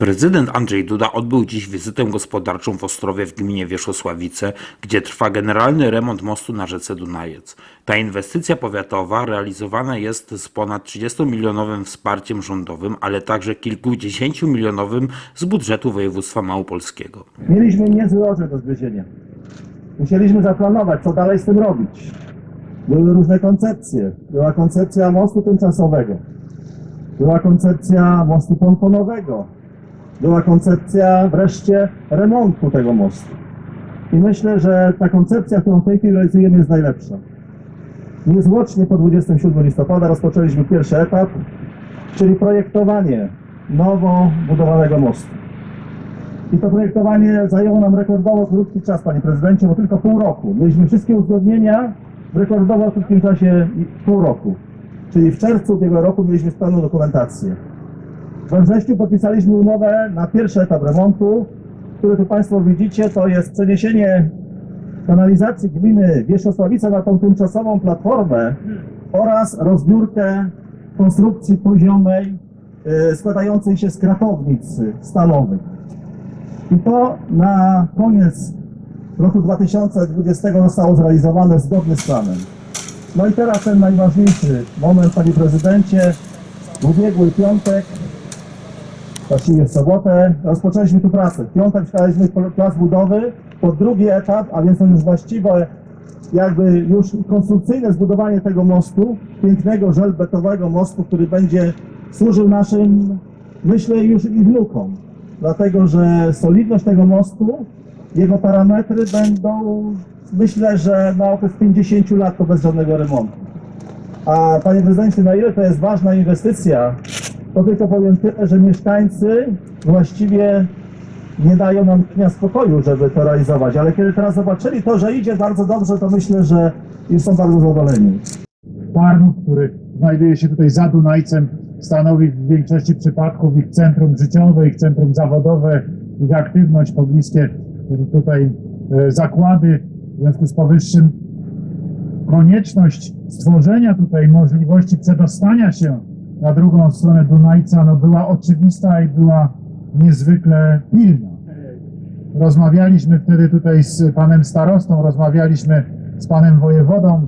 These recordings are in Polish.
Prezydent Andrzej Duda odbył dziś wizytę gospodarczą w Ostrowie w gminie Wierzchosławice, gdzie trwa generalny remont mostu na rzece Dunajec. Ta inwestycja powiatowa realizowana jest z ponad 30-milionowym wsparciem rządowym, ale także kilkudziesięciomilionowym z budżetu województwa małopolskiego. Mieliśmy niezły do zgryzienia. Musieliśmy zaplanować, co dalej z tym robić. Były różne koncepcje. Była koncepcja mostu tymczasowego. Była koncepcja mostu pontonowego. Była koncepcja wreszcie remontu tego mostu. I myślę, że ta koncepcja, którą w tej chwili realizujemy, jest najlepsza. Niezwłocznie po 27 listopada rozpoczęliśmy pierwszy etap, czyli projektowanie nowo budowanego mostu. I to projektowanie zajęło nam rekordowo krótki czas, panie prezydencie, bo tylko pół roku. Mieliśmy wszystkie uzgodnienia w rekordowo krótkim czasie pół roku. Czyli w czerwcu ubiegłego roku mieliśmy pełną dokumentację. We wrześniu podpisaliśmy umowę na pierwszy etap remontu, który tu Państwo widzicie, to jest przeniesienie kanalizacji gminy Wierzchosławice na tą tymczasową platformę oraz rozbiórkę konstrukcji poziomej y, składającej się z kratownic stalowych. I to na koniec roku 2020 zostało zrealizowane zgodnie z planem. No i teraz ten najważniejszy moment, panie prezydencie. W ubiegły piątek, właściwie w sobotę, rozpoczęliśmy tu pracę. W piątek wstaliśmy plac budowy pod drugi etap, a więc to już właściwe, jakby już konstrukcyjne zbudowanie tego mostu, pięknego żelbetowego mostu, który będzie służył naszym, myślę, już i wnukom. Dlatego, że solidność tego mostu, jego parametry będą, myślę, że na okres 50 lat to bez żadnego remontu. A panie prezydencie, na ile to jest ważna inwestycja, tylko powiem tyle, że mieszkańcy właściwie nie dają nam dnia spokoju, żeby to realizować. Ale kiedy teraz zobaczyli to, że idzie bardzo dobrze, to myślę, że już są bardzo zadowoleni. Tarnów, który znajduje się tutaj za Dunajcem, stanowi w większości przypadków ich centrum życiowe, ich centrum zawodowe, ich aktywność, pobliskie tutaj e, zakłady. W związku z powyższym konieczność stworzenia tutaj możliwości przedostania się na drugą stronę Dunajca no, była oczywista i była niezwykle pilna. Rozmawialiśmy wtedy tutaj z panem starostą, rozmawialiśmy z panem wojewodą,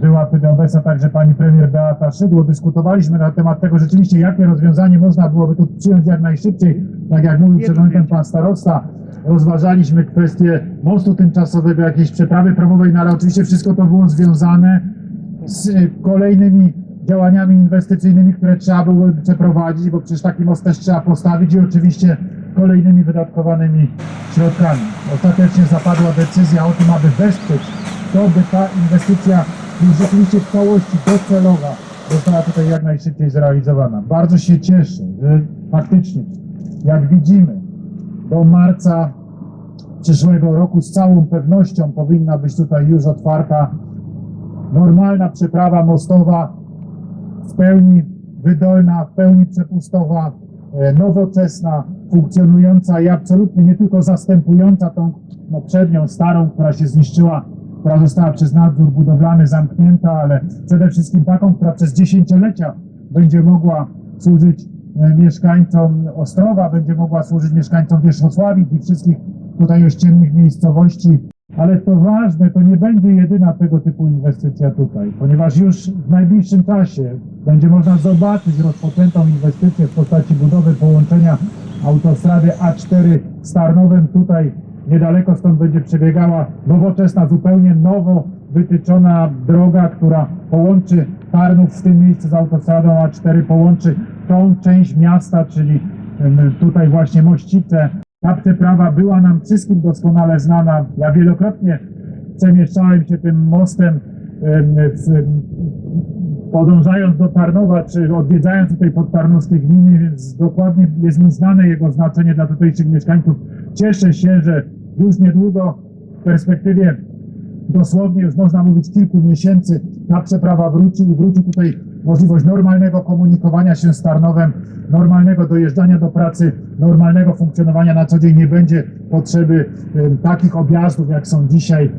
była wtedy obecna także pani premier Beata Szydło. Dyskutowaliśmy na temat tego rzeczywiście, jakie rozwiązanie można byłoby tu przyjąć jak najszybciej. Tak jak mówił przed momentem pan starosta, rozważaliśmy kwestię mostu tymczasowego, jakiejś przeprawy promowej, no ale oczywiście wszystko to było związane z kolejnymi działaniami inwestycyjnymi, które trzeba byłoby przeprowadzić, bo przecież taki most też trzeba postawić i oczywiście kolejnymi wydatkowanymi środkami. Ostatecznie zapadła decyzja o tym, aby wesprzeć to, by ta inwestycja już rzeczywiście w całości docelowa została tutaj jak najszybciej zrealizowana. Bardzo się cieszę, że faktycznie, jak widzimy, do marca przyszłego roku z całą pewnością powinna być tutaj już otwarta normalna przeprawa mostowa w pełni wydolna, w pełni przepustowa, e, nowoczesna, funkcjonująca i absolutnie nie tylko zastępująca tą poprzednią, starą, która się zniszczyła, która została przez nadzór budowlany zamknięta, ale przede wszystkim taką, która przez dziesięciolecia będzie mogła służyć e, mieszkańcom Ostrowa, będzie mogła służyć mieszkańcom Wierzchosławic i wszystkich tutaj ościennych miejscowości. Ale to ważne, to nie będzie jedyna tego typu inwestycja tutaj, ponieważ już w najbliższym czasie będzie można zobaczyć rozpoczętą inwestycję w postaci budowy połączenia autostrady A4 z Tarnowem. Tutaj niedaleko stąd będzie przebiegała nowoczesna, zupełnie nowo wytyczona droga, która połączy Tarnów w tym miejscu z autostradą A4, połączy tą część miasta, czyli tutaj właśnie Mościce. Ta przeprawa była nam wszystkim doskonale znana. Ja wielokrotnie przemieszczałem się tym mostem, podążając do Tarnowa, czy odwiedzając tutaj podtarnowskie gminy, więc dokładnie jest mi znane jego znaczenie dla tutejszych mieszkańców. Cieszę się, że już niedługo w perspektywie dosłownie już można mówić kilku miesięcy ta przeprawa wróci i wróci tutaj możliwość normalnego komunikowania się z Tarnowem, normalnego dojeżdżania do pracy, normalnego funkcjonowania na co dzień. Nie będzie potrzeby takich objazdów, jak są dzisiaj.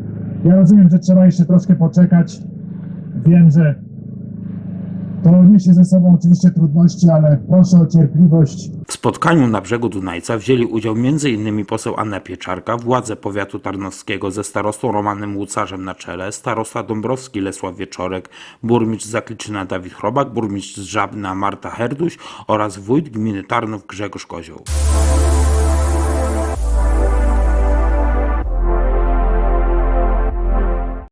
Ja rozumiem, że trzeba jeszcze troszkę poczekać. Wiem, że To niesie ze sobą oczywiście trudności, ale proszę o cierpliwość. W spotkaniu na brzegu Dunajca wzięli udział m.in. poseł Anna Pieczarka, władze powiatu tarnowskiego ze starostą Romanem Łucarzem na czele, starosta Dąbrowski Lesław Wieczorek, burmistrz Zakliczyna Dawid Chrobak, burmistrz Żabna Marta Herduś oraz wójt gminy Tarnów Grzegorz Kozioł.